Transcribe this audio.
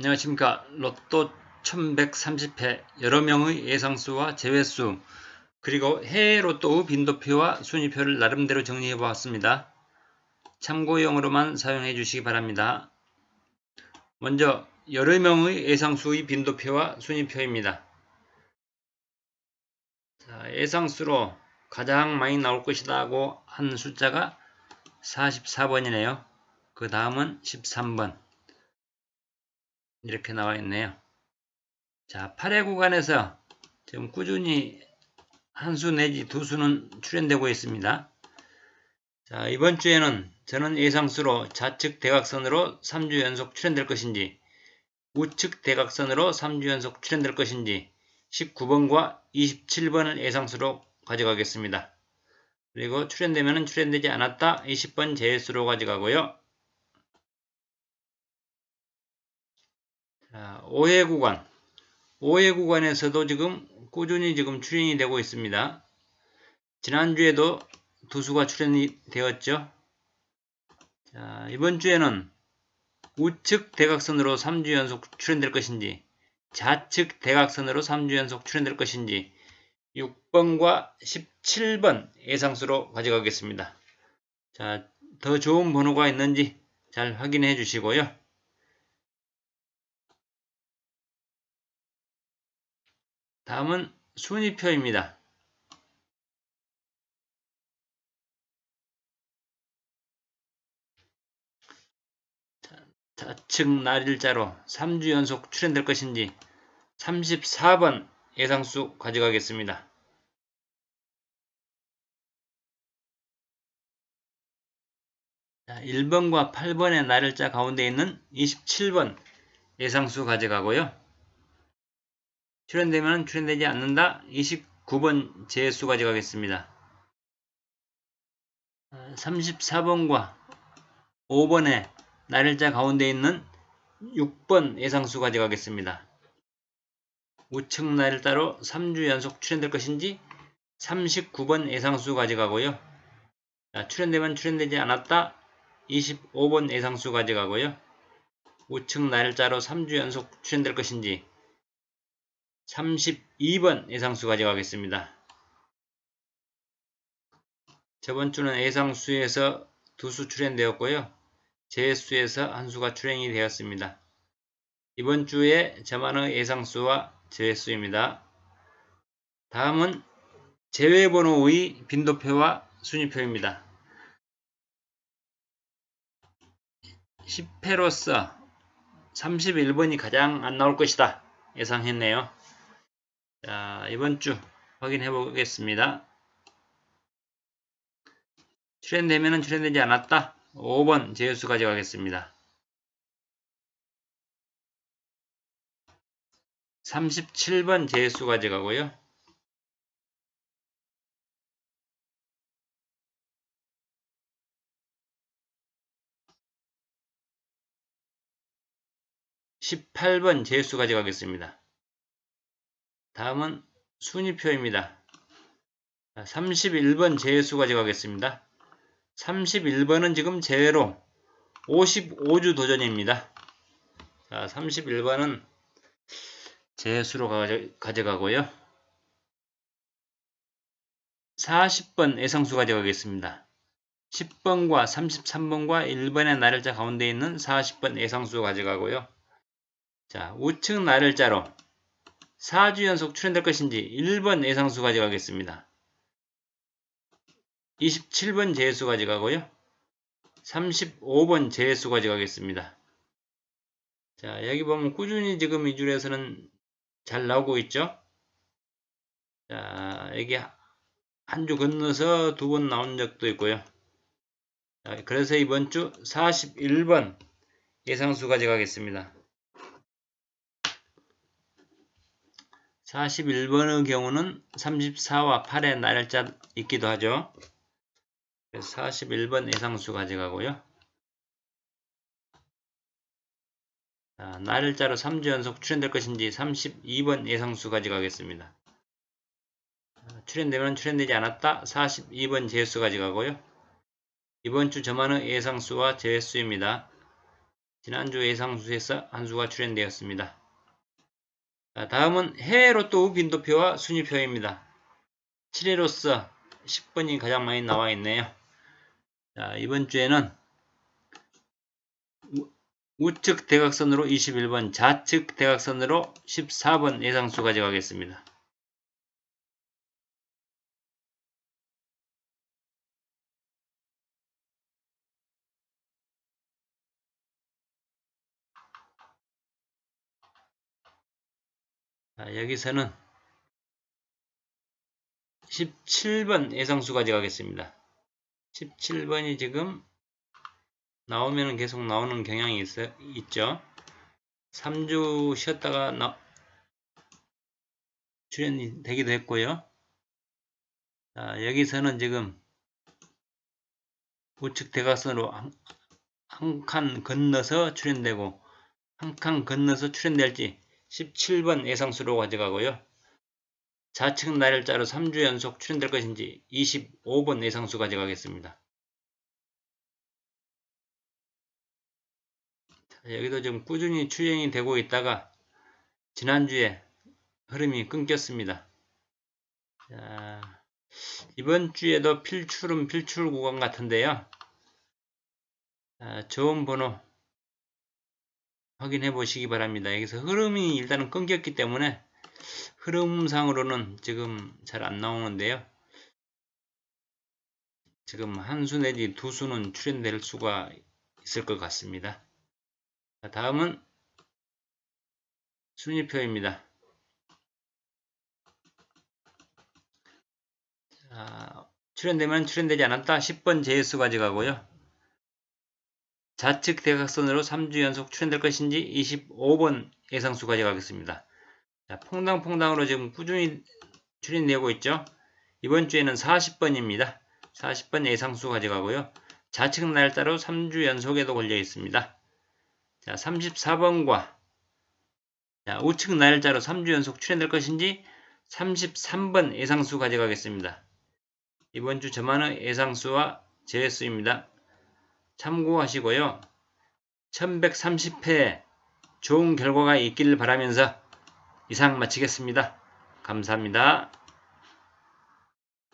안녕하십니까. 로또 1130회 여러 명의 예상수와 제외수 그리고 해외 로또의 빈도표와 순위표를 나름대로 정리해 보았습니다. 참고용으로만 사용해 주시기 바랍니다. 먼저 여러 명의 예상수의 빈도표와 순위표입니다. 자, 예상수로 가장 많이 나올 것이다 하고 한 숫자가 44번이네요. 그 다음은 13번. 이렇게 나와 있네요. 자, 8회 구간에서 지금 꾸준히 한 수 내지 두 수는 출현되고 있습니다. 자, 이번 주에는 저는 예상수로 좌측 대각선으로 3주 연속 출현될 것인지 우측 대각선으로 3주 연속 출현될 것인지 19번과 27번을 예상수로 가져가겠습니다. 그리고 출현되면 출현되지 않았다 20번 제수로 가져가고요. 자, 5회 구간. 5회 구간에서도 지금 꾸준히 지금 출연이 되고 있습니다. 지난주에도 두 수가 출연이 되었죠. 자, 이번 주에는 우측 대각선으로 3주 연속 출연될 것인지 좌측 대각선으로 3주 연속 출연될 것인지 6번과 17번 예상수로 가져가겠습니다. 자, 더 좋은 번호가 있는지 잘 확인해 주시고요. 다음은 순위표입니다. 좌측 날일자로 3주 연속 출현될 것인지 34번 예상수 가져가겠습니다. 자, 1번과 8번의 날일자 가운데 있는 27번 예상수 가져가고요. 출현되면 출현되지 않는다. 29번 제수 가져가겠습니다. 34번과 5번의 날일자 가운데 있는 6번 예상수 가져가겠습니다. 우측 날일자로 3주 연속 출현될 것인지 39번 예상수 가져가고요. 자, 출현되면 출현되지 않았다. 25번 예상수 가져가고요. 우측 날일자로 3주 연속 출현될 것인지 32번 예상수 가져가겠습니다. 저번 주는 예상수에서 두 수 출현되었고요. 제수에서 한 수가 출현이 되었습니다. 이번 주에 저만의 예상수와 제수입니다. 다음은 제외번호의 빈도표와 순위표입니다. 10회로서 31번이 가장 안 나올 것이다 예상했네요. 자, 이번 주 확인해 보겠습니다. 출연되면 출연되지 않았다. 5번 제수수 가져가겠습니다. 37번 제수 가져가고요. (18번) 제수 가져가겠습니다. 다음은 순위표입니다. 31번 제수 가져가겠습니다. 31번은 지금 제외로 55주 도전입니다. 자, 31번은 제수로 가져가고요. 40번 예상수 가져가겠습니다. 10번과 33번과 1번의 날일자 가운데 있는 40번 예상수 가져가고요. 자, 우측 날일자로 4주 연속 출현될 것인지 1번 예상수 가져가겠습니다. 27번 제수 가져가고요. 35번 제수 가져가겠습니다. 자, 여기 보면 꾸준히 지금 이 줄에서는 잘 나오고 있죠. 자, 여기 한 주 건너서 두 번 나온 적도 있고요. 자, 그래서 이번 주 41번 예상수 가져가겠습니다. 41번의 경우는 34와 8의 날짜 있기도 하죠. 그래서 41번 예상수 가져가고요. 자, 날짜로 3주 연속 출현될 것인지 32번 예상수 가져가겠습니다. 출현되면 출현되지 않았다. 42번 제수 가져가고요. 이번 주 저만의 예상수와 제수입니다. 지난주 예상수에서 한 수가 출현되었습니다. 자, 다음은 해외 로또 빈도표와 순위표입니다. 7회로서 10번이 가장 많이 나와 있네요. 자, 이번 주에는 우- 우측 대각선으로 21번, 좌측 대각선으로 14번 예상수 가져가겠습니다. 자, 여기서는 17번 예상수 가져가겠습니다. 17번이 지금 나오면 계속 나오는 경향이 있어, 있죠. 3주 쉬었다가 나, 출연이 되기도 했고요. 자, 여기서는 지금 우측 대각선으로 한 칸 건너서 출연되고 한 칸 건너서 출연될지 17번 예상수로 가져가고요. 좌측 날짜로 3주 연속 출연될 것인지 25번 예상수 가져가겠습니다. 자, 여기도 좀 꾸준히 출연이 되고 있다가 지난주에 흐름이 끊겼습니다. 자, 이번 주에도 필출은 필출 구간 같은데요. 자, 좋은 번호 확인해 보시기 바랍니다. 여기서 흐름이 일단은 끊겼기 때문에 흐름상으로는 지금 잘 안 나오는데요. 지금 한 수 내지 두 수는 출현될 수가 있을 것 같습니다. 자, 다음은 순위표입니다. 자, 출현되면 출현되지 않았다 10번 제수 가져가고요. 좌측 대각선으로 3주 연속 출현될 것인지 25번 예상수 가져가겠습니다. 자, 퐁당퐁당으로 지금 꾸준히 출현되고 있죠. 이번 주에는 40번입니다. 40번 예상수 가져가고요. 좌측 날짜로 3주 연속에도 걸려 있습니다. 자, 34번과 자, 우측 날짜로 3주 연속 출현될 것인지 33번 예상수 가져가겠습니다. 이번 주 저만의 예상수와 제외수입니다. 참고하시고요. 1130회 좋은 결과가 있기를 바라면서 이상 마치겠습니다. 감사합니다.